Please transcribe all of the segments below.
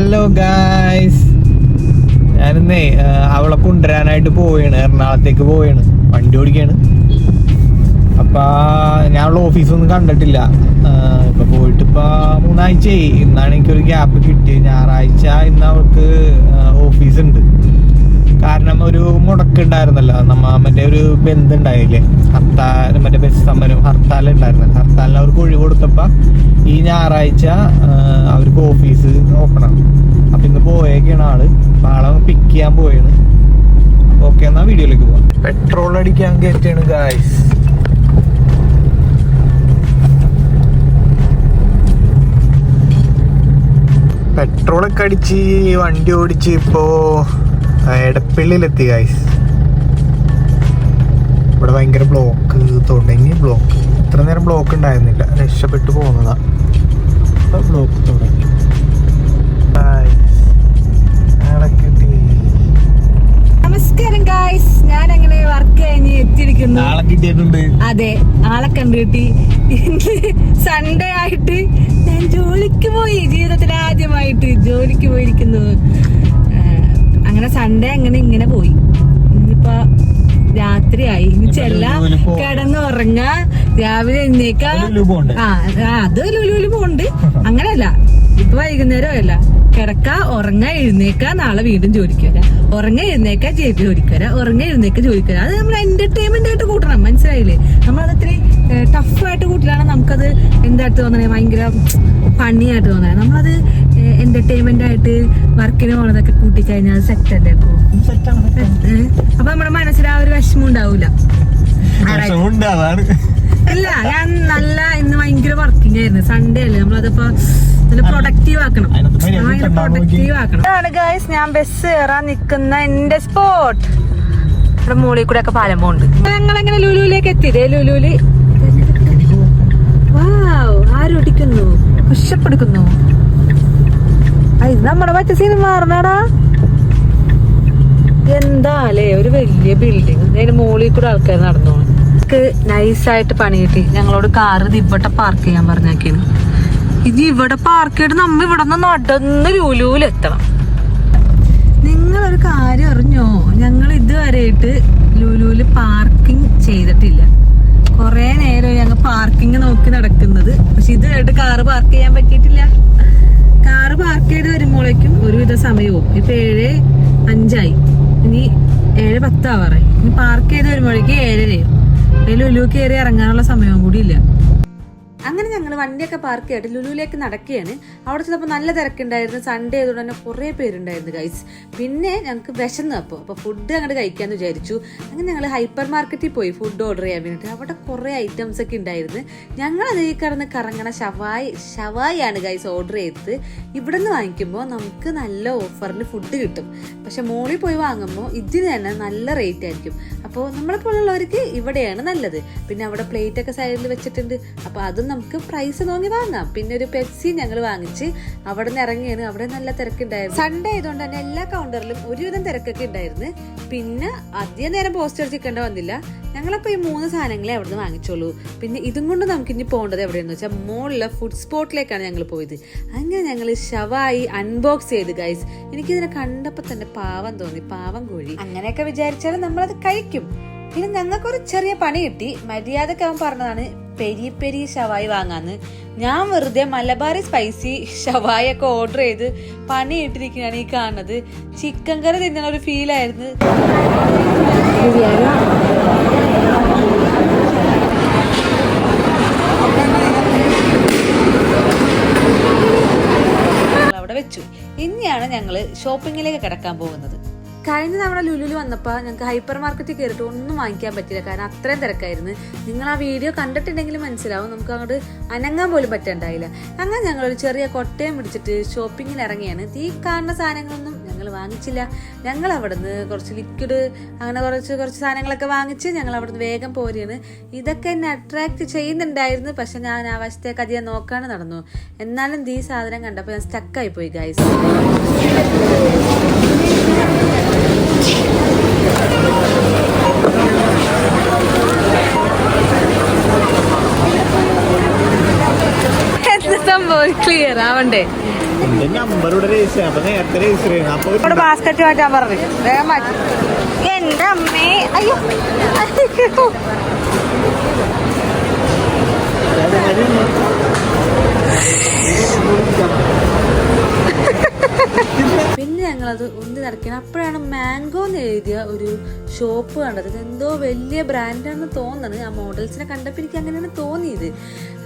Hello guys ഞാനിന്നേ അവളെ കൊണ്ടുവരാനായിട്ട് പോവാണ്. എറണാകുളത്തേക്ക് പോവാണ്. വണ്ടി ഓടിക്കാണ്. അപ്പൊ ഞാൻ അവളെ ഓഫീസൊന്നും കണ്ടിട്ടില്ല. ആ, ഇപ്പൊ പോയിട്ട് ഇപ്പോൾ മൂന്നാഴ്ചയായി. ഇന്നാണ് എനിക്കൊരു ഗ്യാപ്പ് കിട്ടിയത്. ഞായറാഴ്ച ഇന്ന് അവൾക്ക് ഓഫീസ് ഉണ്ട്. കാരണം ഒരു മുടക്കുണ്ടായിരുന്നല്ലോ. നമ്മ മറ്റേ ഒരു ബന്ധുണ്ടായില്ലേ? ഹർത്താൽ മറ്റേ ബസ് സമരം ഹർത്താൽ ഉണ്ടായിരുന്നു. ഹർത്താലിന് അവർക്ക് ഒഴിവ് കൊടുത്തപ്പോൾ ഈ ഞായറാഴ്ച അവർക്ക് ഓഫീസ് ആണ് അപ്പൊ ഇന്ന് പോയേക്കാണ് ആൾ. ആളെ പിക്ക് ചെയ്യാൻ പോയാണ് ഓക്കെ എന്നാ വീഡിയോയിലേക്ക് പോവാം. പെട്രോൾ അടിക്കാൻ കയറ്റാണ് ഗായ്സ് പെട്രോളൊക്കെ അടിച്ച് വണ്ടി ഓടിച്ച് ഇപ്പോ എടപ്പള്ളിയിലെത്തി ഗായ്സ് ഇവിടെ ഭയങ്കര ബ്ലോക്ക് തുടങ്ങി ബ്ലോക്ക് ഇത്ര നേരം ബ്ലോക്ക് ഉണ്ടായിരുന്നില്ല. രക്ഷപ്പെട്ടു പോകുന്നതാ. ബ്ലോക്ക് തുടങ്ങി. നമസ്കാരം ഗായ്സ് ഞാൻ അങ്ങനെ വർക്ക് കഴിഞ്ഞ് എത്തിയിരിക്കുന്നു. ആളെ കിട്ടിയിട്ടുണ്ട്. അതെ ആളെ കണ്ടുകിട്ടി സൺഡേ ആയിട്ട് ഞാൻ ജോലിക്ക് പോയി. ജീവിതത്തിൽ ആദ്യമായിട്ട് ജോലിക്ക് പോയിരിക്കുന്നു. അങ്ങനെ സൺഡേ അങ്ങനെ ഇങ്ങനെ പോയി. ഇനിയിപ്പോ രാത്രിയായി. ഇനി ചെല്ലാം കിടന്നുറങ്ങ. രാവിലെ എഴുന്നേക്ക? ആ അത് ലുലുവിൽ പോണ്ട് അങ്ങനെയല്ല. ഇപ്പൊ വൈകുന്നേരം അല്ല കിടക്ക ഉറങ്ങ എഴുന്നേക്ക നാളെ വീണ്ടും ജോലിക്ക് വരാം. ഉറങ്ങ എഴുന്നേക്ക ജോലിക്ക് വരാം. ഉറങ്ങ എഴുന്നേക്ക ജോലിക്ക് വരാം. അത് നമ്മൾ എന്റർടൈൻമെന്റ് ആയിട്ട് കൂട്ടണം. മനസ്സിലായില്ലേ? നമ്മളത് ഇത്രയും ടഫായിട്ട് കൂട്ടിലാണ് നമുക്കത് എന്തായിട്ട് തോന്നണേ? ഭയങ്കര ഫണ്ണിയായിട്ട് തോന്നണേ. നമ്മളത് എന്റർടൈൻമെന്റ് ആയിട്ട് വർക്കിന് പോണതൊക്കെ കൂട്ടിക്കഴിഞ്ഞാൽ അത് സെറ്റ് അല്ലേ അപ്പൊ? നമ്മുടെ മനസ്സിൽ ആ ഒരു വിഷമം ഉണ്ടാവൂല. ഇല്ല ഞാൻ നല്ല ഇന്ന് ഭയങ്കര വർക്കിംഗ് ആയിരുന്നു. സൺഡേ അല്ലേ നമ്മളതിപ്പോ നല്ല പ്രൊഡക്റ്റീവ് ആക്കണം. പ്രൊഡക്റ്റീവ് ആക്കണം. ഇതാണ് ഗായ്സ് ഞാൻ ബസ് കയറാൻ നിക്കുന്ന എന്റെ സ്പോട്ട് ഇവിടെ മുകളിൽ കൂടെ ഒക്കെ പാലം പോകുന്നുണ്ട് ഞങ്ങൾ എങ്ങനെ ലുലുവിലേക്ക് എത്തിയതേ ലുലുവിൽ. വാവ് ആരൊടിക്കുന്നു പുഷപ്പെടുക്കുന്നു ഇത് നമ്മുടെ മറ്റേ സിനിമ മാറണടാ എന്താലേ ഒരു വലിയ ബിൽഡിങ് അതിന് മുകളിൽ കൂടെ ആൾക്കാർ നടന്നു. നൈസായിട്ട് പണി കിട്ടി. ഞങ്ങളോട് കാറ് ഇവിടെ പാർക്ക് ചെയ്യാൻ പറഞ്ഞാക്കിയാണ് ഇനി ഇവിടെ പാർക്ക് ചെയ്ത് നമ്മ ഇവിടെ നിന്ന് നടന്ന് ലുലുവിലെത്തണം നിങ്ങളൊരു കാര്യം അറിഞ്ഞോ? ഞങ്ങൾ ഇതുവരെയായിട്ട് ലുലുവിൽ പാർക്കിംഗ് ചെയ്തിട്ടില്ല. കൊറേ നേരം ഞങ്ങൾ പാർക്കിംഗ് നോക്കി നടക്കുന്നത്. പക്ഷെ ഇതുവരെയായിട്ട് കാറ് പാർക്ക് ചെയ്യാൻ പറ്റിയിട്ടില്ല. കാറ് പാർക്ക് ചെയ്ത് വരുമ്പോഴേക്കും ഒരുവിധ സമയവും. ഇപ്പൊ ഏഴ് അഞ്ചായി. ഇനി ഏഴ് പത്താവാറായി. ഇനി പാർക്ക് ചെയ്ത് വരുമ്പോഴേക്കും ഏഴരയും ലുലു കയറി ഇറങ്ങാനുള്ള സമയവും കൂടി ഇല്ല. അങ്ങനെ ഞങ്ങൾ വണ്ടിയൊക്കെ പാർക്ക് ചെയ്തിട്ട് ലുലുവിലേക്ക് നടക്കുകയാണ്. അവിടെ ചെന്നപ്പോൾ നല്ല തിരക്കുണ്ടായിരുന്നു. സൺഡേ ആയതുകൊണ്ട് തന്നെ കുറേ പേരുണ്ടായിരുന്നു ഗൈസ് പിന്നെ ഞങ്ങൾക്ക് വിശന്നു അപ്പോൾ അപ്പോൾ ഫുഡ് അങ്ങോട്ട് കഴിക്കാമെന്ന് വിചാരിച്ചു. അങ്ങനെ ഞങ്ങൾ ഹൈപ്പർ മാർക്കറ്റിൽ പോയി ഫുഡ് ഓർഡർ ചെയ്യാൻ വേണ്ടിയിട്ട് അവിടെ കുറേ ഐറ്റംസ് ഒക്കെ ഉണ്ടായിരുന്നു. ഞങ്ങൾ അതിൽ കിടന്ന് കറങ്ങണ ഷവായി ഷവായിയാണ് ഗൈസ് ഓർഡർ ചെയ്തത്. ഇവിടെ നിന്ന് വാങ്ങിക്കുമ്പോൾ നമുക്ക് നല്ല ഓഫറിന് ഫുഡ് കിട്ടും. പക്ഷെ മോളിൽ പോയി വാങ്ങുമ്പോൾ ഇതിന് തന്നെ നല്ല റേറ്റ് ആയിരിക്കും. അപ്പോൾ നമ്മളെപ്പോലുള്ളവർക്ക് ഇവിടെയാണ് നല്ലത്. പിന്നെ അവിടെ പ്ലേറ്റ് ഒക്കെ സൈഡിൽ വെച്ചിട്ടുണ്ട്. അപ്പോൾ അതും നമുക്ക് പ്രൈസ് നോക്കി വാങ്ങാം. പിന്നെ ഒരു പെപ്സി ഞങ്ങൾ വാങ്ങിച്ച് അവിടെ നിന്ന് ഇറങ്ങിയാണ് അവിടെ നല്ല തിരക്കുണ്ടായിരുന്നു. സൺഡേ ആയതുകൊണ്ട് തന്നെ എല്ലാ കൗണ്ടറിലും ഒരുവിധം തിരക്കൊക്കെ ഉണ്ടായിരുന്നു. പിന്നെ അധികം നേരം പോസ്റ്റർ ചിക്കേണ്ട വന്നില്ല. ഞങ്ങളപ്പോൾ ഈ മൂന്ന് സാധനങ്ങളെ അവിടെ നിന്ന് വാങ്ങിച്ചോളൂ പിന്നെ ഇതും കൊണ്ട് നമുക്ക് ഇനി പോകേണ്ടത് എവിടെയെന്ന് വെച്ചാൽ മുകളിലെ ഫുഡ് സ്പോട്ടിലേക്കാണ് ഞങ്ങൾ പോയത്. അങ്ങനെ ഞങ്ങൾ ഷവായി അൺബോക്സ് ചെയ്ത് ഗൈസ് എനിക്കിതിനെ കണ്ടപ്പോൾ തന്നെ പാവം തോന്നി. പാവം കോഴി. അങ്ങനെയൊക്കെ വിചാരിച്ചാൽ നമ്മളത് കഴിക്കും. പിന്നെ ഞങ്ങൾക്കൊരു ചെറിയ പണി കിട്ടി. മര്യാദയ്ക്ക് അവൻ പറഞ്ഞതാണ് പെരി പെരി ഷവായി വാങ്ങാന്ന്. ഞാൻ വെറുതെ മലബാറി സ്പൈസി ഷവായി ഒക്കെ ഓർഡർ ചെയ്ത് പണി ഇട്ടിരിക്കുകയാണ് ഈ കാണുന്നത്. ചിക്കൻ കറി തിന്നണ ഒരു ഞങ്ങൾ അവിടെ വെച്ചു. ഇനിയാണ് ഞങ്ങൾ ഷോപ്പിങ്ങിലേക്ക് കിടക്കാൻ പോകുന്നത്. കഴിഞ്ഞ തവണ ലുലുലു വന്നപ്പോൾ ഞങ്ങൾക്ക് ഹൈപ്പർ മാർക്കറ്റിൽ കയറിയിട്ട് ഒന്നും വാങ്ങിക്കാൻ പറ്റില്ല കാരണം അത്രയും തിരക്കായിരുന്നു. നിങ്ങൾ ആ വീഡിയോ കണ്ടിട്ടുണ്ടെങ്കിൽ മനസ്സിലാവും. നമുക്ക് അങ്ങോട്ട് അനങ്ങാൻ പോലും പറ്റണ്ടായില്ല. അങ്ങനെ ഒരു ചെറിയ കൊട്ടയം പിടിച്ചിട്ട് ഷോപ്പിങ്ങിന് ഇറങ്ങിയാണ്. ഈ കാണുന്ന സാധനങ്ങളൊന്നും ഞങ്ങൾ വാങ്ങിച്ചില്ല. ഞങ്ങൾ അവിടുന്ന് കുറച്ച് ലിക്വിഡ് അങ്ങനെ കുറച്ച് കുറച്ച് സാധനങ്ങളൊക്കെ വാങ്ങിച്ച് ഞങ്ങൾ അവിടുന്ന് വേഗം പോരുകയാണ്. ഇതൊക്കെ എന്നെ അട്രാക്ട് ചെയ്യുന്നുണ്ടായിരുന്നു. പക്ഷെ ഞാൻ ആ വശത്തേക്ക് അധികം നോക്കാണ് നടന്നു. എന്നാലും ഈ സാധനം കണ്ടപ്പോൾ ഞാൻ സ്റ്റക്കായി പോയി ഗൈസ് എന്ത് സംഭവം ക്ലിയർ ആവണ്ടേ എന്റെ നമ്പർ ഇവിടെ രജിസ്റ്റർ അപ്പൊ നേരത്തെ രജിസ്റ്റർ ചെയ്യണം ആവണ്ടേ? ഇവിടെ ബാസ്ക്കറ്റ് മാറ്റാൻ പറഞ്ഞു. വേഗം മാറ്റി. എന്റെ അമ്മേ. അയ്യോ. അയ്യോ. പിന്നെ ഞങ്ങളത് ഉന്തി നടക്കണം. അപ്പോഴാണ് മാംഗോ എന്ന് എഴുതിയ ഒരു ഷോപ്പ് കണ്ടത്. എന്തോ വലിയ ബ്രാൻഡാണെന്ന് തോന്നുന്നത്. ആ മോഡൽസിനെ കണ്ടപ്പോൾ എനിക്ക് അങ്ങനെയാണ് തോന്നിയത്.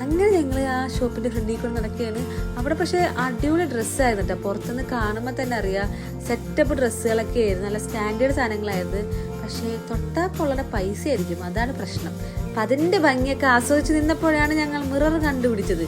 അങ്ങനെ ഞങ്ങൾ ആ ഷോപ്പിന്റെ ഫ്രണ്ടിൽ കൂടെ നടക്കുകയാണ്. അവിടെ പക്ഷേ അടിപൊളി ഡ്രസ്സായിരുന്നു കേട്ടോ. പുറത്തുനിന്ന് കാണുമ്പോൾ തന്നെ അറിയാം സെറ്റപ്പ് ഡ്രസ്സുകളൊക്കെ ആയിരുന്നു. നല്ല സ്റ്റാൻഡേർഡ് സാധനങ്ങളായിരുന്നു. പക്ഷേ തൊട്ടാ പൊള്ളണ പൈസ ആയിരിക്കും അതാണ് പ്രശ്നം. അപ്പം അതിന്റെ ഭംഗിയൊക്കെ ആസ്വദിച്ച് നിന്നപ്പോഴാണ് ഞങ്ങൾ മിറർ കണ്ടുപിടിച്ചത്.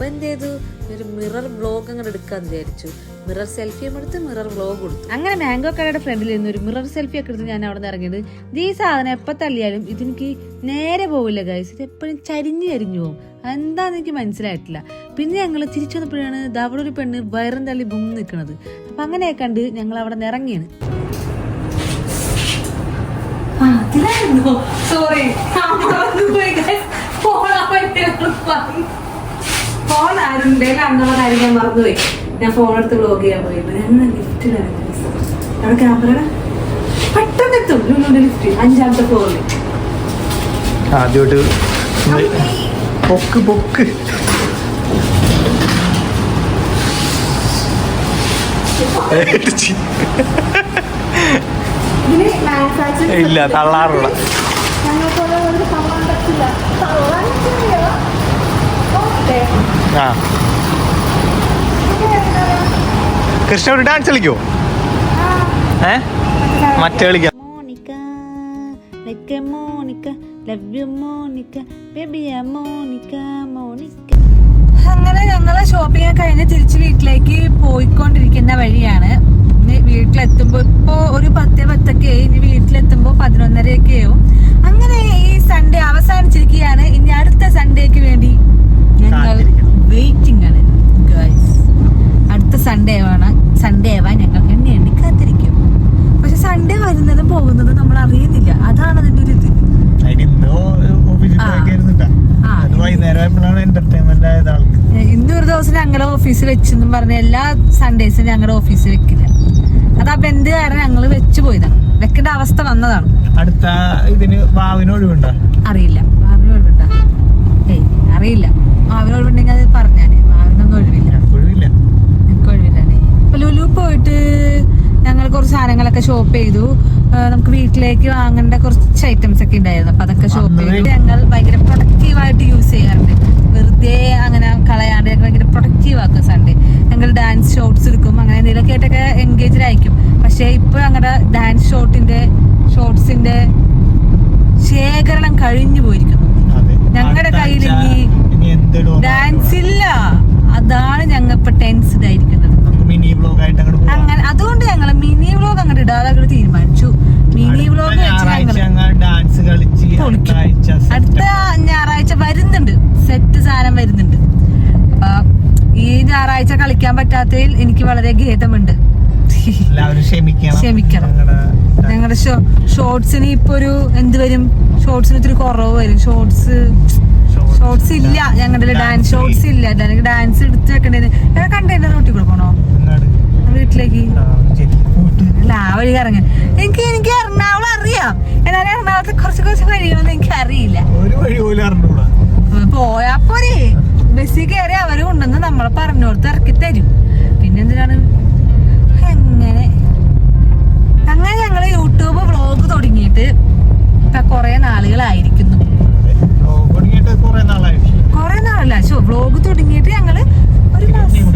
അപ്പം എന്ത് ചെയ്തു. ഒരു മിറർ ബ്ലോഗ് അങ്ങനെ എടുക്കാന്ന് വിചാരിച്ചു. മിറർ സെൽഫി എടുത്ത് മിറർ ബ്ലോഗ് കൊടുത്തു. അങ്ങനെ മാംഗോ കടയുടെ ഫ്രണ്ടിൽ നിന്ന് ഒരു മിറർ സെൽഫി ഒക്കെ എടുത്ത് ഞാൻ അവിടെ നിന്ന് ഇറങ്ങിയത് ഈ സാധനം എപ്പോൾ തള്ളിയാലും ഇതെനിക്ക് നേരെ പോവില്ല ഗൈസ് ഇത് എപ്പോഴും ചരിഞ്ഞു ചരിഞ്ഞു പോകും അതെന്താന്ന് എനിക്ക് മനസ്സിലായിട്ടില്ല. പിന്നെ ഞങ്ങൾ തിരിച്ചു വന്നപ്പോഴാണ് ഇത് അവിടെ ഒരു പെണ്ണ് വയറും തള്ളി ബും നിൽക്കുന്നത് അപ്പം അങ്ങനെ കണ്ട് ഞങ്ങൾ അവിടെ നിന്ന് ഇറങ്ങിയാണ്. സോറി ഫോൺ ആരുടെ അന്നുള്ള കാര്യം ഞാൻ മറന്നുപോയി. ഞാൻ ഫോൺ എടുത്ത് ബ്ലോഗ് ചെയ്യാൻ പോയി. ഞങ്ങൾ ലിഫ്റ്റിലാണ് അവിടെ ക്യാമറയുടെ പെട്ടെന്ന് എത്തും. ലുലുവിന്റെ ലിഫ്റ്റ് അഞ്ചാമത്തെ ഫ്ലോറിൽ ആദ്യമായിട്ട് പൊക്ക് പൊക്ക്. ഇല്ല തള്ളാറുള്ള തള്ളാൻ പറ്റില്ല. തള്ളാൻ. ആ. കൃഷ്ണ ഒരു ഡാൻസ് കളിക്കോ? ഏ? മറ്റേ കളിക്കാം. Monica like Monica love you Monica ബേബിയ Monica Monica. അങ്ങനെ ഞങ്ങളെ ഷോപ്പിംഗ് ഒക്കെ കഴിഞ്ഞ് തിരിച്ച് വീട്ടിലേക്ക് പോയിക്കൊണ്ടിരിക്കുന്ന വഴിയാണ്. ഇനി വീട്ടിലെത്തുമ്പോ ഇപ്പോ ഒരു പത്തേ പത്തൊക്കെ ആയി. ഇനി വീട്ടിലെത്തുമ്പോ പതിനൊന്നരയൊക്കെ ആവും. അങ്ങനെ ഈ സൺഡേ അവസാനിച്ചിരിക്കുകയാണ്. ഇനി അടുത്ത സൺഡേക്ക് വേണ്ടി ഞങ്ങൾ. വെയിറ്റിംഗ് ആണ്. അടുത്ത സൺഡേ ആണ് സൺഡേ ആവാൻ ഞങ്ങൾ എണ്ണി എണ്ണി കാത്തിരിക്കും. പക്ഷെ സൺഡേ വരുന്നതും പോകുന്നതും നമ്മൾ അറിയുന്നില്ല. അതാണ് അതിന്റെ ഒരു ഇത്. ഇന്ന് ഒരു ദിവസം ഞങ്ങളുടെ ഓഫീസിൽ വെച്ചെന്നും പറഞ്ഞ എല്ലാ സൺഡേസും ഞങ്ങളുടെ ഓഫീസിൽ വെക്കില്ല. അത് ആ ബന്ധു കാരണം ഞങ്ങൾ വെച്ചു പോയതാണ് വെക്കേണ്ട അവസ്ഥ വന്നതാണ്. അടുത്ത ഇതിന് വാവിന് ഒഴിവുണ്ടോ? അറിയില്ല. മാവിന് ഒഴിവുണ്ടോ? ഏയ് അറിയില്ല. മാവിന് ഒഴിവുണ്ടെങ്കിൽ അത് പറഞ്ഞാണ് മാവിനൊന്നും ഒഴിവില്ല. ഒഴിവില്ല. എനിക്ക് ഒഴിവില്ലാണ് ഇപ്പൊ ലുലു പോയിട്ട് ഞങ്ങൾ കുറച്ച് സാധനങ്ങളൊക്കെ ഷോപ്പ് ചെയ്തു. നമുക്ക് വീട്ടിലേക്ക് വാങ്ങേണ്ട കുറച്ച് ഐറ്റംസ് ഒക്കെ ഉണ്ടായിരുന്നു. അപ്പൊ അതൊക്കെ ഷോപ്പ് ചെയ്തിട്ട് ഞങ്ങൾ ഭയങ്കര പ്രൊഡക്റ്റീവ് ആയിട്ട് യൂസ് ചെയ്യാറുണ്ട്. വെറുതെ അങ്ങനെ കളയാണ്ട് ഞങ്ങൾ ഭയങ്കര പ്രൊഡക്റ്റീവ് ആക്കും സൺഡേ ഞങ്ങൾ ഡാൻസ് ഷോട്ട്സ് എടുക്കും. അങ്ങനെ എന്തെങ്കിലുമൊക്കെ ആയിട്ടൊക്കെ എൻഗേജ്ഡ് ആയിരിക്കും. പക്ഷെ ഇപ്പൊ ഞങ്ങളുടെ ഡാൻസ് ഷോട്ടിന്റെ ഷോർട്സിന്റെ ശേഖരണം കഴിഞ്ഞു പോയിരിക്കുന്നു. അടുത്ത കയ്യിൽ ഈ ഇനി ഡാൻസ് ഇല്ല അതാണ് ഞങ്ങൾ ഇപ്പൊ ടെൻസ്ഡ് ആയിരിക്കുന്നത് മിനി വ്ലോഗ് ആയിട്ട് അങ്ങനെ അതുകൊണ്ട് ഞങ്ങൾ മിനി വ്ലോഗ് അങ്ങോട്ട് ഇടാതെ തീരുമാനിച്ചു. മിനി വ്ലോഗ് ഡാൻസ് കളിച്ച് അടുത്ത ഞായറാഴ്ച വരുന്നുണ്ട്. സെറ്റ് സാധനം വരുന്നുണ്ട്. ഈ ഞായറാഴ്ച കളിക്കാൻ പറ്റാത്തതിൽ എനിക്ക് വളരെ ഖേദമുണ്ട്. ക്ഷമിക്കണം. ഞങ്ങളുടെ ഷോർട്സിന് ഇപ്പൊ ഒരു എന്ത് വരും? ഷോർട്സിന് ഇത്തിരി കുറവ് വരും. ഷോർട്സ് ഷോർട്സ് ഇല്ല. ഞങ്ങളുടെ ഡാൻസ് ഷോർട്സ് ഇല്ല. ഞങ്ങൾക്ക് ഡാൻസ് എടുത്ത് വെക്കേണ്ടത് കണ്ടെയ്നർ റൂട്ടിൽ കൂടെ പോണോ? വീട്ടിലേക്ക്. അല്ല ആ വഴി കറങ്ങാൻ എനിക്ക് എനിക്ക് എറണാകുളം അറിയാം. എന്നാലും എറണാകുളത്തെ കുറച്ച് കുറച്ച് വഴികളൊന്നും എനിക്ക് അറിയില്ല. പോയാ പോരെ. ബസ്സിൽ കയറി അവർ കൊണ്ടുവന്ന് നമ്മളെ പറഞ്ഞോടത്ത് ഇറക്കി തരും. പിന്നെന്തിനാണ് എങ്ങനെ? അങ്ങനെ ഞങ്ങൾ യൂട്യൂബ് വ്ളോഗ് തുടങ്ങിയിട്ട് കൊറേ ശോ വ്ലോഗ് തുടങ്ങിയിട്ട് ഞങ്ങൾ ഒരു മാസം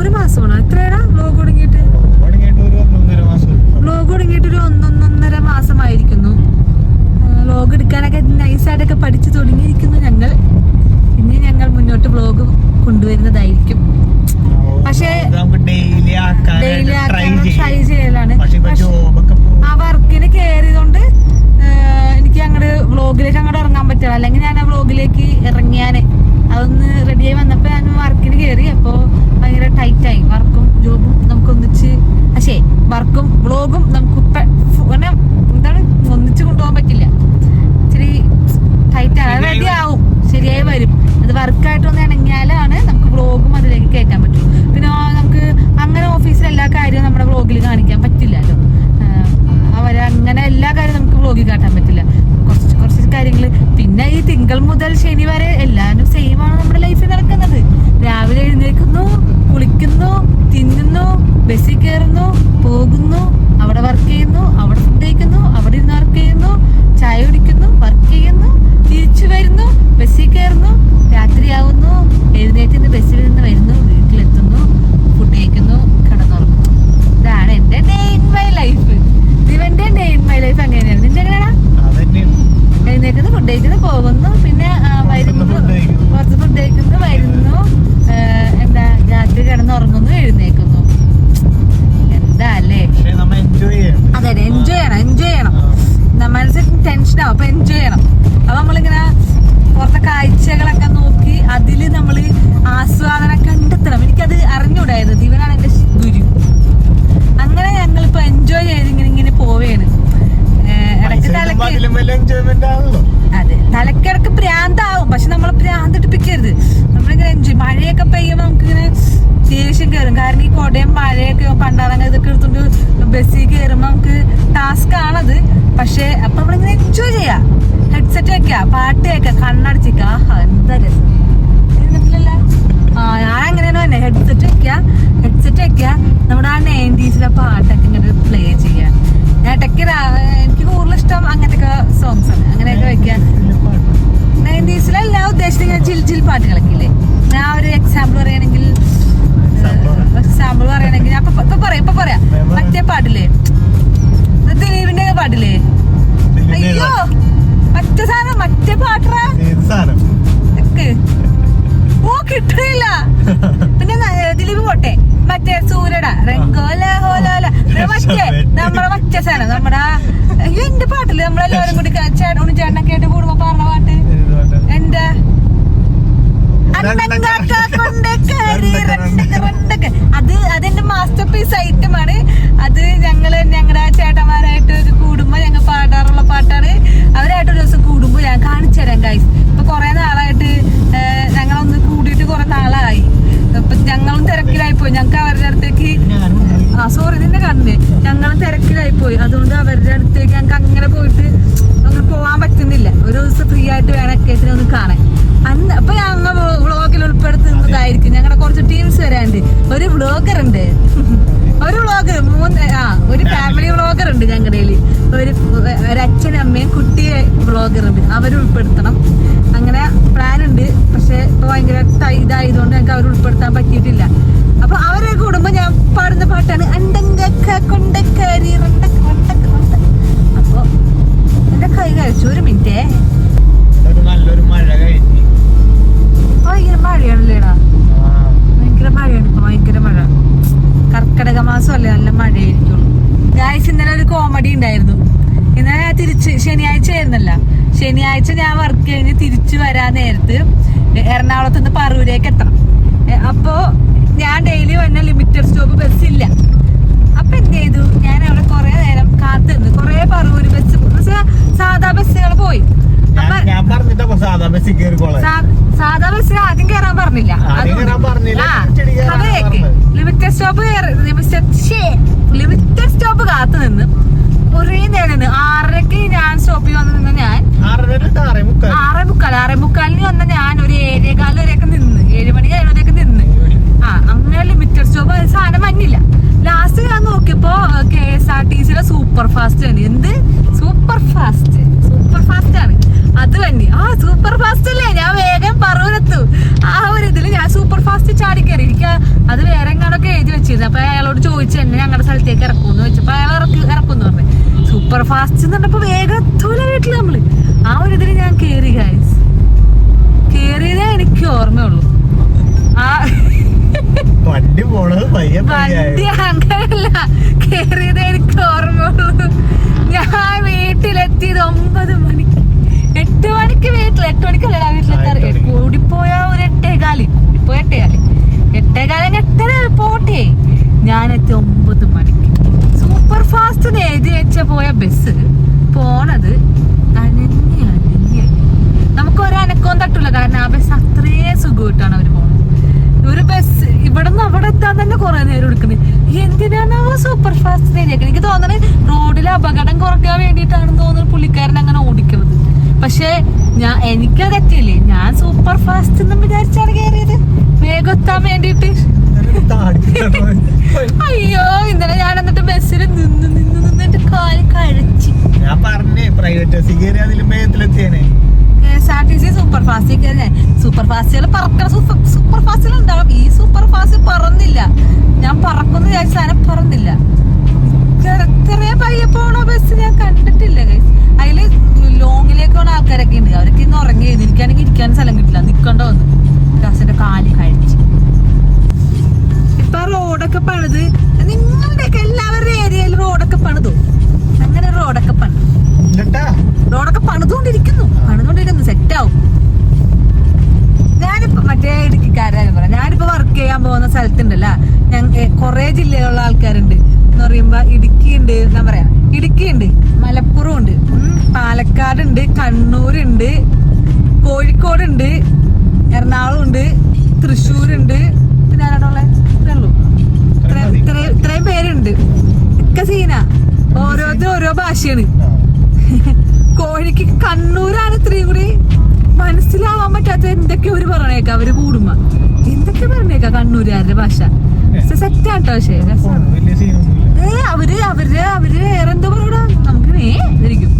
ഒരു മാസമാണ്? എത്രയാടാ വ്ളോഗ് തുടങ്ങിയിട്ട്? തുടങ്ങിയിട്ട് ഒരു ഒന്നൊന്നര മാസം. വ്ളോഗ് തുടങ്ങിയിട്ട് ഒരു ഒന്നൊന്നൊന്നര മാസമായിരിക്കുന്നു. വ്ളോഗ് എടുക്കാനൊക്കെ നൈസായിട്ടൊക്കെ പഠിച്ചു തുടങ്ങിയിരിക്കുന്നു ഞങ്ങൾ. ഇനി ഞങ്ങൾ മുന്നോട്ട് വ്ളോഗ് കൊണ്ടുവരുന്നതായിരിക്കും. പക്ഷേ ഡെയിലി ട്രൈ ചെയ്യലാണ്. ആ വർക്കിന് കയറിയതുകൊണ്ട് എനിക്ക് അങ്ങോട്ട് വ്ളോഗിലേക്ക് അങ്ങോട്ട് ഇറങ്ങാൻ പറ്റില്ല. അല്ലെങ്കിൽ ഞാൻ ആ വ്ളോഗിലേക്ക് ഇറങ്ങിയാനെ അതൊന്ന് റെഡിയായി വന്നപ്പോൾ ഞാൻ വർക്കിന് കയറി അപ്പോൾ ഭയങ്കര ടൈറ്റായി വർക്കും ജോബും നമുക്ക് ഒന്നിച്ച് പക്ഷേ വർക്കും വ്ളോഗും നമുക്ക് എന്താണ് ഒന്നിച്ച് കൊണ്ടുപോകാൻ പറ്റില്ല. ഇച്ചിരി ടൈറ്റാണ് റെഡി ആവും. ശരിയായി വരും. അത് വർക്കായിട്ടൊന്ന് ഇണങ്ങിയാലാണ് നമുക്ക് വ്ളോഗും അതിലേക്ക് കയറ്റാൻ പറ്റും. പിന്നെ നമുക്ക് അങ്ങനെ ഓഫീസിലെ എല്ലാ കാര്യവും നമ്മുടെ വ്ളോഗിൽ കാണിക്കാൻ പറ്റില്ലല്ലോ അവരെ അങ്ങനെ എല്ലാ കാര്യവും നമുക്ക് വ്ളോഗിൽ കാട്ടാൻ പറ്റില്ല. കുറച്ച് കാര്യങ്ങൾ പിന്നെ ഈ തിങ്കൾ മുതൽ ശനി വരെ എല്ലാവരും സെയിം ആണ് നമ്മുടെ ലൈഫിൽ നടക്കുന്നത്. രാവിലെ എഴുന്നേൽക്കുന്നു കുളിക്കുന്നു തിന്നുന്നു ബസ്സിൽ കയറുന്നു പോകുന്നു അവിടെ വർക്ക് ചെയ്യുന്നു അവിടെ ഫുഡ് കഴിക്കുന്നു അവിടെ ഇരുന്ന് വർക്ക് ചെയ്യുന്നു ചായ കുടിക്കുന്നു വർക്ക് ചെയ്യുന്നു തിരിച്ചു വരുന്നു ബസ്സിൽ കയറുന്നു രാത്രിയാവുന്നു എഴുന്നേറ്റ് ബസ്സിൽ നിന്ന് വരുന്നു വീട്ടിലെത്തുന്നു ഫുഡ് കഴിക്കുന്നു കിടന്നുറങ്ങുന്നു. ഇതാണ് എന്റെ ഡേ ഇൻ മൈ ലൈഫ് ഇവന്റെ ഡേ ഇൻ മൈ ലൈഫ് അങ്ങനെയാണ്. നിന്റെ എങ്ങനെയാണ്? എഴുന്നേക്കുന്നു ഫുഡ് കഴിക്കുന്നു പോകുന്നു. പിന്നെ വരുന്നു. കുറച്ച് ഫുഡ് കഴിക്കുന്നു വരുന്നു. എന്താ രാത്രി കിടന്ന് കിടന്നുറങ്ങുന്നു എഴുന്നേക്കുന്നു. എന്താ അല്ലേ അതെ എൻജോയ് ചെയ്യണം. അതെ എൻജോയ് ചെയ്യണം എൻജോയ് ചെയ്യണം. ന- മനസ്സിൽ ടെൻഷൻ ആവും അപ്പൊ എൻജോയ് ചെയ്യണം. അപ്പൊ നമ്മളിങ്ങനെ പുറത്തെ കാഴ്ചകളൊക്കെ നോക്കി അതിൽ നമ്മൾ ആസ്വാദനം കണ്ടെത്തണം. എനിക്കത് അറിഞ്ഞൂടായത് ഇവനാണ് എന്റെ ഗുരു. അങ്ങനെ ഞങ്ങളിപ്പോ എൻജോയ് ചെയ്ത് ഇങ്ങനെ ഇങ്ങനെ പോവേണ്. അതെ തലക്കിടക്ക് ഭ്രാന്താവും. പക്ഷെ നമ്മൾ ഭ്രാന്ത് എടുപ്പിക്കരുത് നമ്മളിങ്ങനെ എൻജോയ് മഴയൊക്കെ പെയ്യുമ്പോൾ നമുക്കിങ്ങനെ ദേഷ്യം കയറും കാരണം ഈ കൊടയും മഴയൊക്കെ പണ്ടാറങ്ങ ഇതൊക്കെ എടുത്തോണ്ട് ബസ്സിൽ കയറുമ്പോൾ നമുക്ക് ടാസ്ക് ആണത്. പക്ഷെ അപ്പൊ നമ്മളിങ്ങനെ എൻജോയ് ചെയ്യാം. ഹെഡ്സെറ്റ് വെക്കുക പാട്ട് കേൾക്കുക കണ്ണടച്ചിക്ക ആഹാ എന്താ രസം? ആ ഞാൻ അങ്ങനെയാണ് തന്നെ ഹെഡ്സെറ്റ് വെക്കുക ഹെഡ്സെറ്റ് വെക്കുക നമ്മുടെ ആ നയന്റീസിലെ പാട്ടൊക്കെ ഇങ്ങനെ പ്ലേ ചെയ്യാം ഞാൻ ഇടയ്ക്ക് എനിക്ക് കൂടുതൽ ഇഷ്ടം അങ്ങനത്തെ സോങ്സ് ആണ്. അങ്ങനെയൊക്കെ വെക്കാൻ നയന്റീസിലല്ല ഉദ്ദേശിച്ചത് ഇങ്ങനെ ചിൽ ചിൽ പാട്ടുകളൊക്കെ ഇല്ലേ? ഞാൻ ഒരു എക്സാമ്പിൾ പറയുകയാണെങ്കിൽ എക്സാമ്പിൾ പറയുകയാണെങ്കിൽ ഞാൻ ഇപ്പൊ- പറയാം ഇപ്പൊ പറയാം. മറ്റേ പാട്ടില്ലേ? ദിലീപിന്റെ പാട്ടില്ലേ? അയ്യോ മറ്റേ സാധനം മറ്റേ നിക്ക്. ഓ കിട്ടില്ല പിന്നെ ദിലീപ് പോട്ടെ. മറ്റേ സൂര്യട റംഗോല ഹോലോല. മറ്റേ നമ്മുടെ ആ- അയ്യോ എന്റെ പാട്ടിൽ നമ്മളെല്ലാവരും കൂടി ഉണ്ണി ചേട്ടനൊക്കെ ആയിട്ട് കൂടുമ്പോ പറഞ്ഞ പാട്ട്. ഏത് പാട്ടാ? എന്റെ അണ്ടങ്കാക്ക കൊണ്ടക്കാരി രണ്ടക്ക രണ്ടക്ക. അത് അതെന്റെ മാസ്റ്റർ പീസ് ഐറ്റം ആണ്. അത് ഞങ്ങൾ ഞങ്ങളുടെ ചേട്ടന്മാരായിട്ട് ഒരു കൂടുമ്പോ ഞങ്ങൾ പാടാറുള്ള പാട്ടാണ്. അവരായിട്ട് ഒരു ദിവസം കൂടുമ്പോ ഞാൻ കാണിച്ചു തരാം ഗൈസ് ഇപ്പൊ കൊറേ നാളായിട്ട് ഞങ്ങളൊന്ന് കൂടിയിട്ട് കുറെ നാളായി. അപ്പൊ ഞങ്ങളും തിരക്കിലായി പോയി. ഞങ്ങൾക്ക് അവരുടെ അടുത്തേക്ക് സോറി നിന്നെ കണ്ടേ ഞങ്ങൾ തിരക്കിലായി പോയി അതുകൊണ്ട് അവരുടെ അടുത്തേക്ക് ഞങ്ങൾക്ക് അങ്ങനെ പോയിട്ട് അങ്ങനെ പോവാൻ പറ്റുന്നില്ല. ഒരു ദിവസം ഫ്രീ ആയിട്ട് വേണം അക്കേറ്റിനെ ഒന്ന് കാണാൻ. അന്ന് അപ്പൊ ഞങ്ങൾ വ്ളോഗിൽ ഉൾപ്പെടുത്തുന്നതായിരിക്കും. ഞങ്ങളുടെ കുറച്ച് ടീംസ് വരാണ്ട് ഒരു വ്ളോഗർ ഉണ്ട്. ഒരു വ്ളോഗർ മൂന്ന് ആ ഒരു ഫാമിലി വ്ളോഗർ ഉണ്ട് ഞങ്ങളുടെ ഒരു ഒരു അച്ഛനും അമ്മയും കുട്ടിയെ വ്ളോഗർ ഉണ്ട്. അവർ ഉൾപ്പെടുത്തണം. അങ്ങനെ പ്ലാൻ ഉണ്ട്. പക്ഷെ ഇപ്പൊ ഭയങ്കര ഇതായതുകൊണ്ട് ഞങ്ങൾക്ക് അവർ ഉൾപ്പെടുത്താൻ പറ്റിയിട്ടില്ല. അപ്പൊ അവരെ കൂടുമ്പോ ഞാൻ പാടുന്ന പാട്ടാണ് അണ്ടങ്കക്ക കൊണ്ടക്കാരി. അപ്പൊ എന്റെ കൈ കഴിച്ചു ഒരു മിനിറ്റേ. നല്ലൊരു മഴ കഴിഞ്ഞ്. ഭയങ്കര മഴയാണല്ലേടാ ഭയങ്കര മഴയാണ് ഇപ്പൊ ഭയങ്കര മഴ. കർക്കിടക മാസമല്ലേ നല്ല മഴയായിരിക്കുള്ളൂ. ഗായ്സ് ഇന്നലെ ഒരു കോമഡി ഉണ്ടായിരുന്നു. ഇന്നലെ ഞാൻ തിരിച്ച് ശനിയാഴ്ച ആയിരുന്നല്ല. ശനിയാഴ്ച ഞാൻ വർക്ക് കഴിഞ്ഞ് തിരിച്ചു വരാൻ നേരത്ത് എറണാകുളത്ത് നിന്ന് പറൂരേക്ക് എത്തണം. അപ്പോ ഞാൻ ഡെയിലി വന്ന ലിമിറ്റഡ് സ്റ്റോപ്പ് ബസ് ഇല്ല. അപ്പൊ എന്ത് ചെയ്തു? ഞാൻ അവിടെ കുറെ നേരം കാത്തു നിന്ന്. കുറെ പറവൂര് ബസ് സാധാ ബസ്സുകൾ പോയി. സാധാ ബസ്സിൽ ആദ്യം കയറാൻ പറഞ്ഞില്ല. അതൊക്കെ. ലിമിറ്റഡ് സ്റ്റോപ്പ് ലിമിറ്റഡ് സ്റ്റോപ്പ് കാത്തു നിന്ന് കുറേ നേരം നിന്ന്. ആറരക്ക് ഞാൻ സ്റ്റോപ്പിൽ വന്ന് നിന്ന് ഞാൻ ആറേ മുക്കാൽ. ആറേ മുക്കാലിന് വന്ന ഞാൻ ഒരു ഏഴേകാലം വരെയൊക്കെ നിന്ന്. ഏഴ് മണി വരെയൊക്കെ നിന്ന്. ആ അങ്ങനെ ലിമിറ്റഡ് സ്റ്റോപ്പ് സാധനം വന്നില്ല. ലാസ്റ്റ് ഞാൻ നോക്കിയപ്പോ കെ എസ് ആർ ടി സിയുടെ സൂപ്പർ ഫാസ്റ്റ് ആണ്. എന്ത്? സൂപ്പർ ഫാസ്റ്റ് സൂപ്പർ ഫാസ്റ്റ് ആണ്. അത് വന്നി. ആ സൂപ്പർ ഫാസ്റ്റ് അല്ലേ? ഞാൻ വേഗം പറവൂരെത്തു ആ ഒരു ഇതിൽ ഞാൻ സൂപ്പർ ഫാസ്റ്റ് ചാടി കയറി. എനിക്ക് അത് വേറെ എങ്ങാണ്ടൊക്കെ എഴുതി വെച്ചിരുന്നു. അപ്പൊ അയാളോട് ചോദിച്ചു എന്നെ ഞങ്ങളുടെ സ്ഥലത്തേക്ക് ഇറക്കുമെന്ന്? വെച്ചപ്പോ അയാൾ ഇറക്കി ഇറക്കുമെന്ന് പറഞ്ഞു. സൂപ്പർ ഫാസ്റ്റ് എന്ന് പറഞ്ഞപ്പോ വേഗം എത്തൂല വീട്ടിൽ നമ്മൾ. ആ ഒരു ഇതിൽ ഞാൻ കേറി ഗൈസ് കേറിയതേ എനിക്ക് ഓർമ്മയുള്ളൂ. വണ്ടി പോണത് പയ്യെ വണ്ടി അങ്ങനല്ല. കേറിയത് എനിക്ക് ഓർമ്മയുള്ളൂ. ഞാൻ വീട്ടിലെത്തിയത് ഒമ്പത് മണിക്ക് എട്ട് മണിക്ക് വീട്ടിൽ. എട്ട് മണിക്കല്ല വീട്ടിലെത്താറ്. കൂടിപ്പോയ ഒരു എട്ടേകാൽ. കൂടിപ്പോയ എട്ടേകാൽ. എട്ടേകാലം എട്ടര പോട്ടെ ഞാൻ എത്തി ഒമ്പത് മണിക്ക്. സൂപ്പർ ഫാസ്റ്റ് എഴുതി വെച്ച പോയ ബസ് പോണത് അനന്യ അനന്യ. നമുക്ക് ഒരു അനക്കവും തട്ടില്ല കാരണം ആ ബസ് അത്രേ സുഖമായിട്ടാണ് അവർ പോകുന്നത് ഒരു ബസ് ഇവിടെ നിന്ന് അവിടെ എത്താൻ തന്നെ കുറെ നേരം എടുക്കുന്നത് എന്തിനാണ് സൂപ്പർ ഫാസ്റ്റ് ഏരിയ എനിക്ക് തോന്നണ റോഡിൽ അപകടം കുറയ്ക്കാൻ വേണ്ടിയിട്ടാണെന്ന് തോന്നുന്നു പുള്ളിക്കാരൻ അങ്ങനെ ഓടിക്കുന്നത്. പക്ഷേ ഞാൻ എനിക്ക് എത്തിയില്ലേ? ഞാൻ സൂപ്പർ ഫാസ്റ്റ് എന്ന് വിചാരിച്ചാണ് കയറിയത് വേഗം എത്താൻ വേണ്ടിയിട്ട്. അയ്യോ ഇന്നലെ ഞാൻ എന്നിട്ട് ബസ്സിൽ നിന്ന് നിന്ന് നിന്നിട്ട് കാൽ കഴിച്ചു. ഞാൻ പറഞ്ഞേ പ്രൈവറ്റ് ബസ്സിൽ കയറി അതിലും വേഗത്തിലെത്തിയേനെ. S R T C super fast super ഫാസ്റ്റുകൾ പറക്കണ സൂപ്പർ സൂപ്പർ ഫാസ്റ്റുകൾ ഈ സൂപ്പർ ഫാസ്റ്റ് പറന്നില്ല. ഞാൻ പറക്കുന്നു വിചാരിച്ച സാധനം പറന്നില്ല. ഇത്രേ പയ്യെ പോണ ബസ് ഞാൻ കണ്ടിട്ടില്ല. അതിൽ ലോങ്ങിലേക്ക് പോണ ആൾക്കാരൊക്കെ ഉണ്ട്. അവരൊക്കെ ഇന്ന് ഉറങ്ങി എനിക്കാണെങ്കിൽ ഇരിക്കാൻ സ്ഥലം കിട്ടില്ല. നിക്കണ്ട വന്ന്. ബസ്സിന്റെ കാൽ കഴിച്ച് ഇപ്പൊ റോഡൊക്കെ പണിത്. നിങ്ങളുടെയൊക്കെ എല്ലാവരുടെ ഏരിയയിൽ റോഡൊക്കെ പണിതു? അങ്ങനെ റോഡൊക്കെ പണി എന്നിട്ടാ റോഡൊക്കെ പണിതുകൊണ്ടിരിക്കുന്നു. പണിതുകൊണ്ടിരിക്കുന്നു. സെറ്റ് ആവും ഞാനിപ്പോ മറ്റേ ഇടുക്കിക്കാരാണ് പറയാം ഞാനിപ്പോ വർക്ക് ചെയ്യാൻ പോകുന്ന സ്ഥലത്തുണ്ടല്ലോ. ഞങ്ങൾ കുറെ ജില്ലയിലുള്ള ആൾക്കാരുണ്ട്. എന്ന് പറയുമ്പോ ഇടുക്കി ഉണ്ട് എന്താ പറയാ. ഇടുക്കി ഉണ്ട് മലപ്പുറം ഉണ്ട് പാലക്കാട് ഉണ്ട് കണ്ണൂരുണ്ട്. കോഴിക്കോട് ഉണ്ട് എറണാകുളം ഉണ്ട് തൃശ്ശൂർ ഉണ്ട് പിന്നെ ആരാടുള്ള ഇത്രേ ഉള്ളൂ ഇത്രയും ഇത്രയും- ഇത്രയും പേരുണ്ട്. ഒക്കെ സീന. ഓരോരുത്തരും ഓരോ ഭാഷയാണ്. കോഴിക്ക് കണ്ണൂരാണ് ഇത്രയും കൂടി മനസ്സിലാവാൻ പറ്റാത്ത എന്തൊക്കെ ഒരു പറഞ്ഞേക്ക അവർ കൂടുമ്പോ. എന്തൊക്കെ പറഞ്ഞേക്ക കണ്ണൂരുകാരുടെ ഭാഷ? സെറ്റ് ആട്ടോ പക്ഷേ ഏ അവർ അവർ അവർ വേറെ എന്തോ പറയടാ നമുക്ക് നേരിക്കും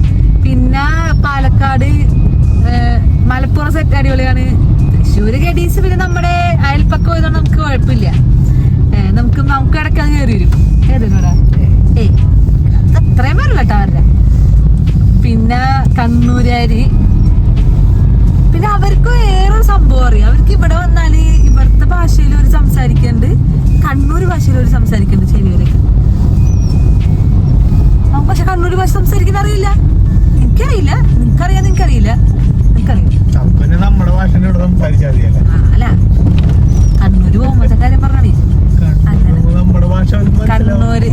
പിന്നെ പാലക്കാട് മലപ്പുറം സെറ്റ് അടിപൊളിയാണ്. തൃശ്ശൂര് ഗഡീസ് പിന്നെ നമ്മുടെ അയൽപ്പക്കം ആയതുകൊണ്ട് നമുക്ക് കുഴപ്പമില്ല. നമുക്ക് നമുക്ക് ഇടയ്ക്ക് അത് കയറി വരും. ഏതിനോടാ ഏ അത് അത്രയും വരില്ല കേട്ടോ അവരുടെ. പിന്നെ കണ്ണൂരരി. പിന്നെ അവർക്ക് വേറൊരു സംഭവം അറിയാം. അവർക്ക് ഇവിടെ വന്നാൽ ഇവിടുത്തെ ഭാഷയിൽ ഒരു സംസാരിക്കുന്നുണ്ട് കണ്ണൂർ ഭാഷയിൽ ഒരു സംസാരിക്കുന്നുണ്ട് ശരിവരൊക്കെ നമുക്ക് പക്ഷെ കണ്ണൂർ ഭാഷ സംസാരിക്കുന്ന അറിയില്ല. എനിക്കറിയില്ല. നിനക്കറിയാം നിനക്കറിയില്ല. നിനക്കറിയില്ല. നമ്മുടെ അല്ല. കണ്ണൂര് പോകുമ്പോഴത്തെ കാര്യം പറഞ്ഞേ കണ്ണൂര്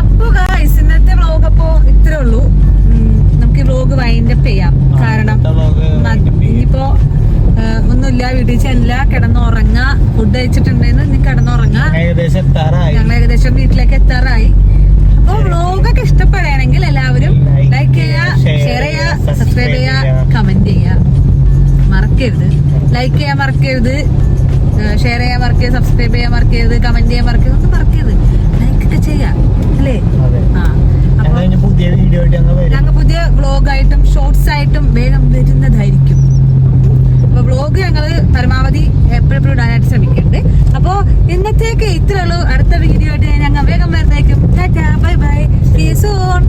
അപ്പൊ ഗായ്സ് ഇന്നത്തെ വ്ലോഗ് അപ്പോ ഇത്രേ ഉള്ളൂ. നമുക്ക് നമുക്ക് വൈൻഡ് വൈൻഡപ്പ് ചെയ്യാം. കാരണം ഇനിയിപ്പോ ഒന്നുമില്ല വീട്ടിൽ ചെല്ല കിടന്നുറങ്ങാ ഫുഡ് കഴിച്ചിട്ടുണ്ടെന്ന് ഇനി കിടന്നുറങ്ങാ. ഞങ്ങൾ ഏകദേശം വീട്ടിലേക്ക് എത്താറായി. അപ്പൊ വ്ളോഗൊക്കെ ഇഷ്ടപ്പെടുകയാണെങ്കിൽ എല്ലാവരും ലൈക്ക് ചെയ്യുക, ഷെയർ ചെയ്യുക സബ്സ്ക്രൈബ് ചെയ്യാ. കമന്റ് ചെയ്യുക. മറക്കരുത്. ലൈക്ക് ചെയ്യാൻ മറക്കരുത്. ഷെയർ ചെയ്യാൻ വർക്ക് ചെയ്ത് സബ്സ്ക്രൈബ് ചെയ്യാൻ വർക്ക് ചെയ്ത് കമന്റ് ചെയ്യാൻ വർക്ക് ചെയ്ത് വർക്ക് ചെയ്ത്. ലൈക്ക് ഒക്കെ ചെയ്യാം അല്ലേ? ഞങ്ങൾ പുതിയ വീഡിയോ ആയിട്ടും പുതിയ ഷോർട്സ് ആയിട്ടും വേഗം വരുന്നതായിരിക്കും. അപ്പൊ വ്ളോഗ് ഞങ്ങൾ പരമാവധി എപ്പോഴെപ്പോഴും ഇടാനായിട്ട് ശ്രമിക്കുന്നുണ്ട് അപ്പോൾ ഇന്നത്തേക്ക് ഇത്രയുള്ളൂ അടുത്ത വീഡിയോ ആയിട്ട് ഞങ്ങൾ വേഗം വരുന്നേക്കും. Bye bye see soon